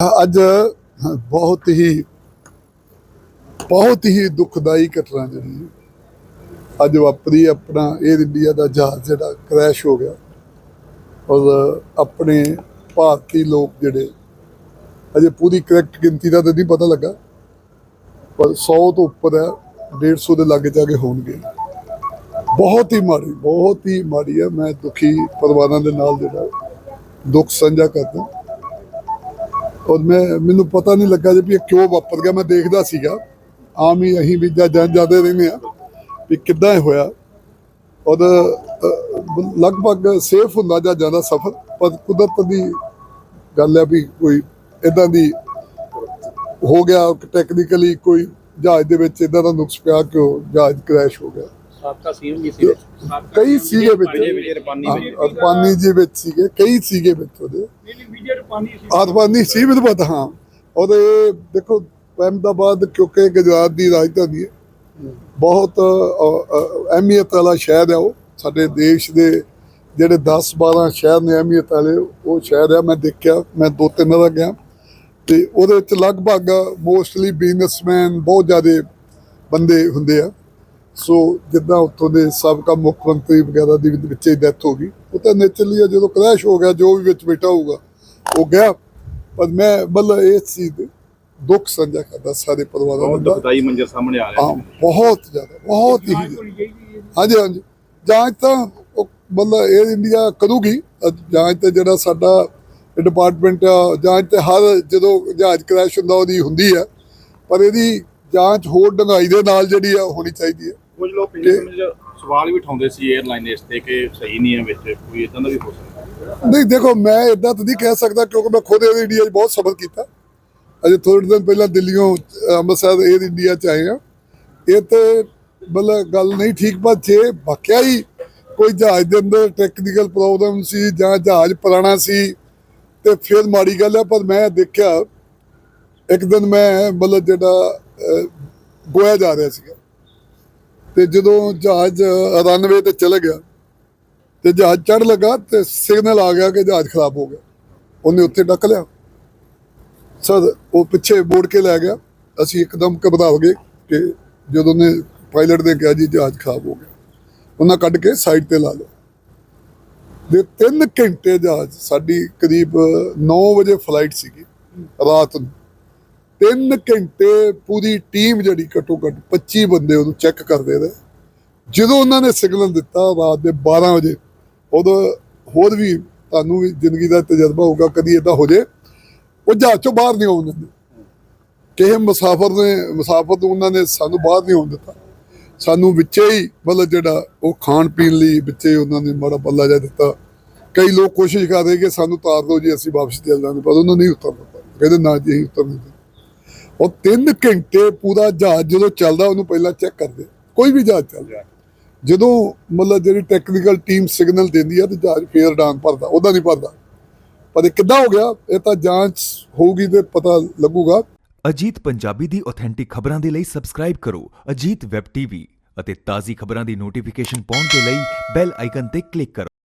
ਅੱਜ ਬਹੁਤ ਹੀ ਬਹੁਤ ਹੀ ਦੁਖਦਾਈ ਘਟਨਾ ਜਿਹੜੀ ਅੱਜ ਵਾਪਰੀ ਆਪਣਾ 에ਅਰ ਇੰਡੀਆ ਦਾ ਜਹਾਜ਼ ਜਿਹੜਾ ਕ੍ਰੈਸ਼ ਹੋ ਗਿਆ। ਔਰ ਆਪਣੇ ਭਾਰਤੀ ਲੋਕ ਜਿਹੜੇ, ਅਜੇ ਪੂਰੀ ਕਰੈਕਟ ਗਿਣਤੀ ਦਾ ਤਾਂ ਨਹੀਂ ਪਤਾ ਲੱਗਾ, ਪਰ 100 ਤੋਂ ਉੱਪਰ ਹੈ 150 ਦੇ ਲਾਗੇ ਜਾ ਕੇ ਹੋਣਗੇ। ਬਹੁਤ ਹੀ ਮਾੜੀ, ਬਹੁਤ ਹੀ ਮਾੜੀ ਹੈ। ਮੈਂ ਦੁਖੀ ਪਰਿਵਾਰਾਂ ਦੇ ਨਾਲ ਜਿਹੜਾ ਦੁੱਖ ਸਾਂਝਾ ਕਰਦਾ। ਔਰ ਮੈਂ, ਮੈਨੂੰ ਪਤਾ ਨਹੀਂ ਲੱਗਾ ਜੀ ਵੀ ਇਹ ਕਿਉਂ ਵਾਪਰ ਗਿਆ। ਮੈਂ ਦੇਖਦਾ ਸੀਗਾ। ਆਮ ਹੀ ਅਸੀਂ ਵੀ ਜਾਂ ਜਾਂਦੇ ਰਹਿੰਦੇ ਆ ਵੀ ਕਿੱਦਾਂ ਇਹ ਹੋਇਆ। ਔਰ ਲਗਭਗ ਸੇਫ ਹੁੰਦਾ ਜਾਂ ਜ਼ਿਆਦਾ ਸਫਰ ਪਰ ਕੁਦਰਤ ਦੀ ਗੱਲ ਹੈ ਵੀ ਕੋਈ ਇਦਾਂ ਦੀ ਹੋ ਗਿਆ। ਟੈਕਨੀਕਲੀ ਕੋਈ ਜਹਾਜ਼ ਦੇ ਵਿੱਚ ਇਦਾਂ ਦਾ ਨੁਕਸ ਪਿਆ ਕਿ ਉਹ ਜਹਾਜ਼ ਕ੍ਰੈਸ਼ ਹੋ ਗਿਆ। ਸਾਬਕਾ ਸੀਐਮ ਵੀ ਸੀ। ਵਿੱਚ ਕਈ ਸੀਗੇ ਵਿੱਚ। ਰਪਾਨੀ ਜੀ ਵਿੱਚ ਸੀਗੇ ਕਈ ਸੀਗੇ ਵਿੱਚ ਉਹਦੇ। ਰਪਾਨੀ ਸੀ। ਪਤਾ ਹਾਂ। ਉਹਦੇ ਦੇਖੋ ਅਹਿਮਦਾਬਾਦ ਕਿਉਂਕਿ ਗੁਜਰਾਤ ਦੀ ਰਾਜਧਾਨੀ ਹੈ। ਬਹੁਤ ਅਹਿਮੀਅਤ ਵਾਲਾ ਸ਼ਹਿਰ ਹੈ ਉਹ। ਸਾਡੇ ਦੇਸ਼ ਦੇ ਜਿਹੜੇ 10 12 ਸ਼ਹਿਰ ਨੇ ਅਹਿਮੀਅਤ ਵਾਲੇ ਉਹ ਸ਼ਹਿਰ ਹੈ। ਮੈਂ ਦੇਖਿਆ ਮੈਂ ਦੋ ਤਿੰਨ ਵਾਰ ਗਿਆ। ਤੇ ਉਹਦੇ ਵਿੱਚ ਲਗਭਗ ਮੋਸਟਲੀ ਬਿਜ਼ਨਸਮੈਨ ਬਹੁਤ ਜ਼ਿਆਦੇ ਬੰਦੇ ਹੁੰਦੇ ਆ। ਸੋ ਜਿੱਦਾਂ ਉੱਥੋਂ ਦੇ ਸਾਬਕਾ ਮੁੱਖ ਮੰਤਰੀ ਵਗੈਰਾ ਦੀ ਵਿੱਚ ਹੀ ਡੈਥ ਹੋ ਗਈ ਉਹ ਤਾਂ ਨੇਚਰਲੀ ਜਦੋਂ ਕ੍ਰੈਸ਼ ਹੋ ਗਿਆ ਜੋ ਵੀ ਵਿੱਚ ਬੈਠਾ ਹੋਊਗਾ ਉਹ ਗਿਆ। ਪਰ ਮੈਂ ਮਤਲਬ ਇਸ ਚੀਜ਼ ਦੇ ਦੁੱਖ ਸਾਂਝਾ ਕਰਦਾ ਸਾਰੇ ਪਰਿਵਾਰਾਂ ਬਹੁਤ ਦਾ ਦੁਖਦਾਈ ਮੰਜ਼ਰ ਸਾਹਮਣੇ ਆ ਰਿਹਾ ਹਾਂ ਬਹੁਤ ਜ਼ਿਆਦਾ ਬਹੁਤ ਹੀ ਹਾਂਜੀ ਹਾਂਜੀ। ਜਾਂਚ ਤਾਂ ਉਹ ਮਤਲਬ 에ਅਰ ਇੰਡੀਆ ਕਰੂਗੀ ਜਾਂਚ ਤੇ ਜਿਹੜਾ ਸਾਡਾ ਡਿਪਾਰਟਮੈਂਟ ਆ ਜਾਂਚ ਤੇ ਹਰ ਜਦੋਂ ਜਹਾਜ਼ ਕ੍ਰੈਸ਼ ਹੁੰਦਾ ਉਹਦੀ ਹੁੰਦੀ ਹੈ ਪਰ ਇਹਦੀ ਜਾਂਚ ਹੋਰ ਡੰਗਾਈ ਦੇ ਨਾਲ ਜਿਹੜੀ ਆ ਹੋਣੀ ਚਾਹੀਦੀ ਹੈ ਕੁਝ ਲੋਕ ਇਹ ਸਮਝ ਸਵਾਲ ਵੀ ਉਠਾਉਂਦੇ ਸੀ 에ਅਰਲਾਈਨ ਇਸ ਤੇ ਕਿ ਸਹੀ ਨਹੀਂ ਹੈ ਵਿੱਚ ਕੋਈ ਇਦਾਂ ਦਾ ਵੀ ਹੋ ਸਕਦਾ? ਨਹੀਂ ਦੇਖੋ ਮੈਂ ਇਦਾਂ ਤਾਂ ਨਹੀਂ ਕਹਿ ਸਕਦਾ ਕਿਉਂਕਿ ਮੈਂ ਖੁਦ ਇਹ ਇੰਡੀਆ 'ਚ ਬਹੁਤ ਸਬਰ ਕੀਤਾ। ਅਜੇ ਥੋੜੇ ਦਿਨ ਪਹਿਲਾਂ ਦਿੱਲੀੋਂ ਅੰਮ੍ਰਿਤਸਰ 에ਅਰ ਇੰਡੀਆ 'ਚ ਆਏ ਆ ਇਹ ਤੇ ਮਤਲਬ ਗੱਲ ਨਹੀਂ ਠੀਕ ਪਰ ਜੇ ਵਾਕਿਆ ਹੀ ਕੋਈ ਜਹਾਜ਼ ਦੇ ਅੰਦਰ ਟੈਕਨੀਕਲ ਪ੍ਰੋਬਲਮ ਸੀ ਜਾਂ ਜਹਾਜ਼ ਪੁਰਾਣਾ ਸੀ ਤੇ ਫਿਰ ਮਾੜੀ ਗੱਲ ਹੈ ਪਰ ਮੈਂ ਦੇਖਿਆ ਇੱਕ ਦਿਨ ਮੈਂ ਮਤਲਬ ਜਿਹੜਾ ਗੋਇਆ ਜਾ ਰਿਹਾ ਸੀਗਾ। ਤੇ ਜਦੋਂ ਜਹਾਜ਼ ਰਨਵੇ ਤੇ ਚਲੇ ਗਿਆ ਤੇ ਜਹਾਜ਼ ਚੜ ਲਗਾ ਤੇ ਸਿਗਨਲ ਆ ਗਿਆ ਕਿ ਜਹਾਜ਼ ਖਰਾਬ ਹੋ ਗਿਆ। ਉਹਨੇ ਉੱਥੇ ਡੱਕ ਲਿਆ। ਸਰ, ਉਹ ਪਿੱਛੇ ਮੋੜ ਕੇ ਲੈ ਗਿਆ। ਅਸੀਂ ਇੱਕਦਮ ਘਬਰਾ ਗਏ ਕਿ ਜਦੋਂ ਨੇ ਪਾਇਲਟ ਨੇ ਕਿਹਾ ਜੀ ਜਹਾਜ਼ ਖਰਾਬ ਹੋ ਗਿਆ, ਉਹਨਾਂ ਕੱਢ ਕੇ ਸਾਈਡ ਤੇ ਲਾ ਲਓ ਦੇ 3 ਘੰਟੇ ਜਹਾਜ਼, ਸਾਡੀ ਕਰੀਬ 9 ਵਜੇ ਫਲਾਈਟ ਸੀਗੀ, ਰਾਤ ਨੂੰ। 3 ਘੰਟੇ ਪੂਰੀ ਟੀਮ ਜਿਹੜੀ ਘੱਟੋ ਘੱਟ 25 ਬੰਦੇ ਉਹਨੂੰ ਚੈੱਕ ਕਰਦੇ ਰਹੇ। ਜਦੋਂ ਉਹਨਾਂ ਨੇ ਸਿਗਨਲ ਦਿੱਤਾ ਰਾਤ ਦੇ 12 ਵਜੇ, ਉਦੋਂ ਹੋਰ ਵੀ ਤੁਹਾਨੂੰ ਵੀ ਜ਼ਿੰਦਗੀ ਦਾ ਤਜਰਬਾ ਹੋਊਗਾ, ਕਦੀ ਇਦਾਂ ਹੋ ਜੇ, ਉਹ ਜਹਾਜ਼ ਚੋਂ ਬਾਹਰ ਨਹੀਂ ਆਉਣ ਦਿੰਦੇ। ਕਿਸੇ ਮੁਸਾਫਰ ਨੇ, ਮੁਸਾਫਰ ਨੂੰ ਉਹਨਾਂ ਨੇ ਸਾਨੂੰ ਬਾਹਰ ਨਹੀਂ ਆਉਣ ਦਿੱਤਾ। ਸਾਨੂੰ ਵਿੱਚੇ ਹੀ ਮਤਲਬ ਜਿਹੜਾ ਉਹ ਖਾਣ ਪੀਣ ਲਈ ਵਿੱਚੇ ਉਹਨਾਂ ਨੇ ਮਾੜਾ ਪੱਲਾ ਜਿਹਾ ਦਿੱਤਾ। ਕਈ ਲੋਕ ਕੋਸ਼ਿਸ਼ ਕਰ ਰਹੇ ਕਿ ਸਾਨੂੰ ਤਾਰ ਦਿਓ ਜੀ, ਅਸੀਂ ਵਾਪਸ ਚੱਲ ਜਾਵਾਂਗੇ ਪਰ ਉਹਨਾਂ ਨਹੀਂ ਉਤਰ ਦਿੱਤਾ। ਕਹਿੰਦੇ ਨਾ ਜੀ, ਅਸੀਂ ਉਤਰ ਨਹੀਂ ਦਿੰਦੇ। ਉਹ 3 ਘੰਟੇ ਪੂਰਾ ਜਹਾਜ਼ ਜਦੋਂ ਚੱਲਦਾ ਉਹਨੂੰ ਪਹਿਲਾਂ ਚੈੱਕ ਕਰਦੇ। ਕੋਈ ਵੀ ਜਹਾਜ਼ ਚੱਲ ਰਿਹਾ ਜਦੋਂ ਮਤਲਬ ਜਿਹੜੀ ਟੈਕਨੀਕਲ ਟੀਮ ਸਿਗਨਲ ਦਿੰਦੀ ਆ ਤੇ ਜਹਾਜ਼ ਫੇਰ ਡਾਨ ਭਰਦਾ ਉਹਦਾ ਨਹੀਂ ਭਰਦਾ। ਪਰ ਇਹ ਕਿੱਦਾਂ ਹੋ ਗਿਆ ਇਹ ਤਾਂ ਜਾਂਚ ਹੋਊਗੀ ਤੇ ਪਤਾ ਲੱਗੂਗਾ। ਅਜੀਤ ਪੰਜਾਬੀ ਦੀ ਆਥੈਂਟਿਕ ਖਬਰਾਂ ਦੇ ਲਈ ਸਬਸਕ੍ਰਾਈਬ ਕਰੋ ਅਜੀਤ ਵੈਬ ਟੀਵੀ ਅਤੇ ਤਾਜ਼ੀ ਖਬਰਾਂ ਦੀ ਨੋਟੀਫਿਕੇਸ਼ਨ ਪਾਉਣ ਦੇ ਲਈ ਬੈਲ ਆਈਕਨ ਤੇ ਕਲਿੱਕ ਕਰੋ।